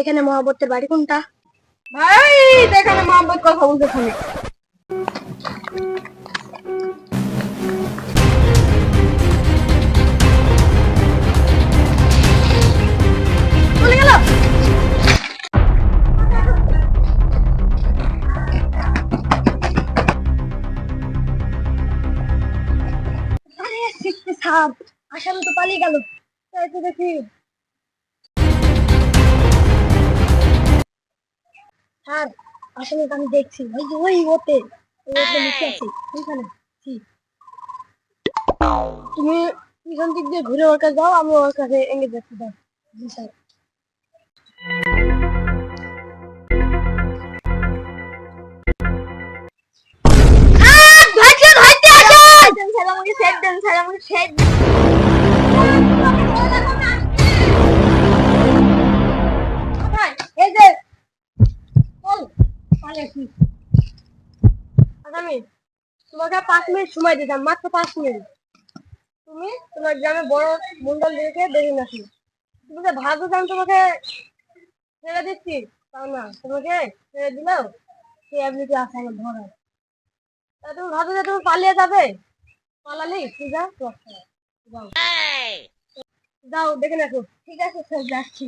এখানে মহাবতের বাড়ি কোনটা? ভাই, এখানে মোহাম্মদ কথা বলতে শুনি সাপ আসামি তো পালিয়ে গেল। তাই তো দেখি। স্যার আসলে আমি দেখছি ওই যে ওই ওতে ওতে লিখে আছে ওইখানে তুমি পিছন দিক দিয়ে ঘুরে ওর কাছে যাও আমি ওর কাছে এঙ্গেজ যাচ্ছি দাও জি স্যার আমাকে সেট দেন স্যার আমাকে সেট এই কি আগামী তোমাকে পাঁচ মিনিট সময় দিতাম, মাত্র পাঁচ মিনিট। তুমি তোমার গ্রামে বড় মন্ডল দেখে দেখে আসি তুমি যে ভাবছ যে আমি তোমাকে ছেড়ে দিচ্ছি তাও না। তোমাকে ছেড়ে দিলেও সেই অ্যাবিলিটি আছে আমার ধরার তা তুমি ভাবছ যে তুমি পালিয়ে যাবে? পালালি আছে যাও। যাও, দেখে রাখো ঠিক আছে, স্যার, যাচ্ছি।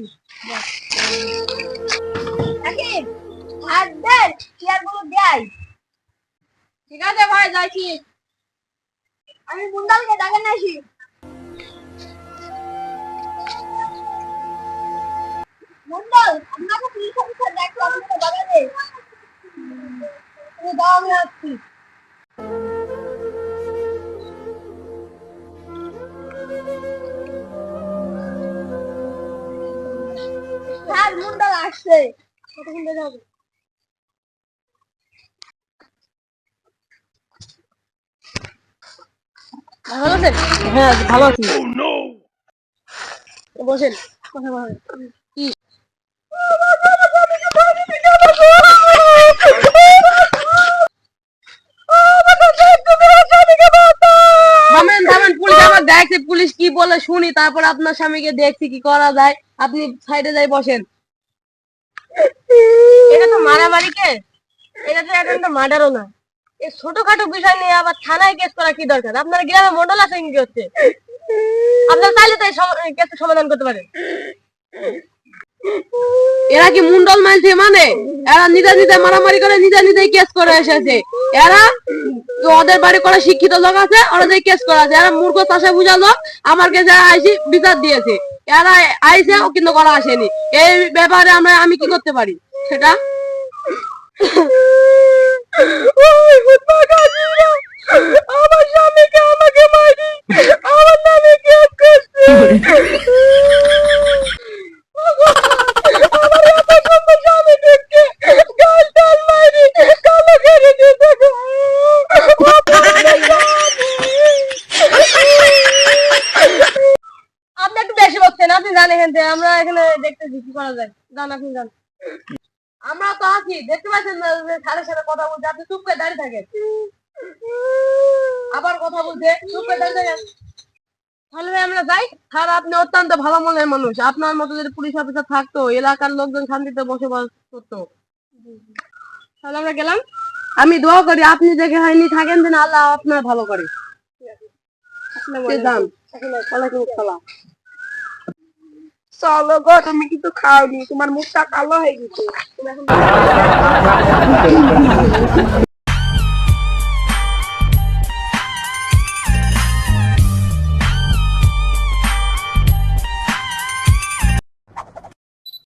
হাত দেন চেয়ারগুলো দেয়। ঠিক আছে ভাই যাইছি আমি মুন্ডালকে ডাকেন আসি মুন্ডল আপনাকে পুলিশ দাও, আমি আসছি। স্যার মুন্ডল আসছে। কতক্ষণ বের হবে? ভালো আছেন? হ্যাঁ ভালো আছি। বসেন। কথা বলেন কি? থামেন থামেন পুলিশ আমার দেখছে পুলিশ কি বলে শুনি তারপর আপনার স্বামীকে দেখছি কি করা যায়। আপনি সাইডে যাই বসেন। এটা তো মারামারি কে? এটা তো এখন তো মার্ডারও না। এই ছোটখাটো বিষয় নিয়ে আবার থানায় কেস করা কি দরকার? আপনার গ্রামে মন্ডল আছে কি হচ্ছে? আপনার চাইলে তো এই কেস সমাধান করতে পারেন। এরা কি মুন্ডল মানছে মানে? এরা নিজে নিজে মারামারি করে নিজে নিজেই কেস করে এসেছে। এরা ওদের বাড়ি করে শিক্ষিত লোক আছে, ওরা কেস করা আছে। এরা মূর্খ চাষে বুঝা লোক আমার কাছে আইসি বিচার দিয়েছে। এরা আইসে কিন্তু করা আসেনি। এই ব্যাপারে আমরা আমি কি করতে পারি? সেটা? আমার স্বামীকে আমাকে মারি আমার নামে কেস করছে? আমার এত সুন্দর স্বামী দেখতে, গাল টাল মারি কালো করে দিতে গো। আপনি একটু বেশি বলছেন আপনি জানেন যে আমরা এখানে দেখতেছি, কি করা যায়? জান, আপনি জান। আমরা তো আছি দেখতে পাচ্ছেন না যে স্যারের সাথে কথা বলছে আপনি চুপ করে দাঁড়িয়ে থাকেন। আবার কথা বলছে চুপ করে দাঁড়িয়ে থাকেন। তাহলে ভাই আমরা যাই স্যার আপনি অত্যন্ত ভালো মনের মানুষ। আপনার মতো যদি পুলিশ অফিসার থাকতো এলাকার লোকজন শান্তিতে বসবাস করতো। তাহলে আমরা গেলাম। আমি দোয়া করি আপনি দেখে হয়নি থাকেন যেন আল্লাহ আপনার ভালো করে। ওয়ালাইকুম আসসালাম। চলো গো তুমি কিন্তু খাওনি তোমার মুখটা কালো হয়ে গেছে।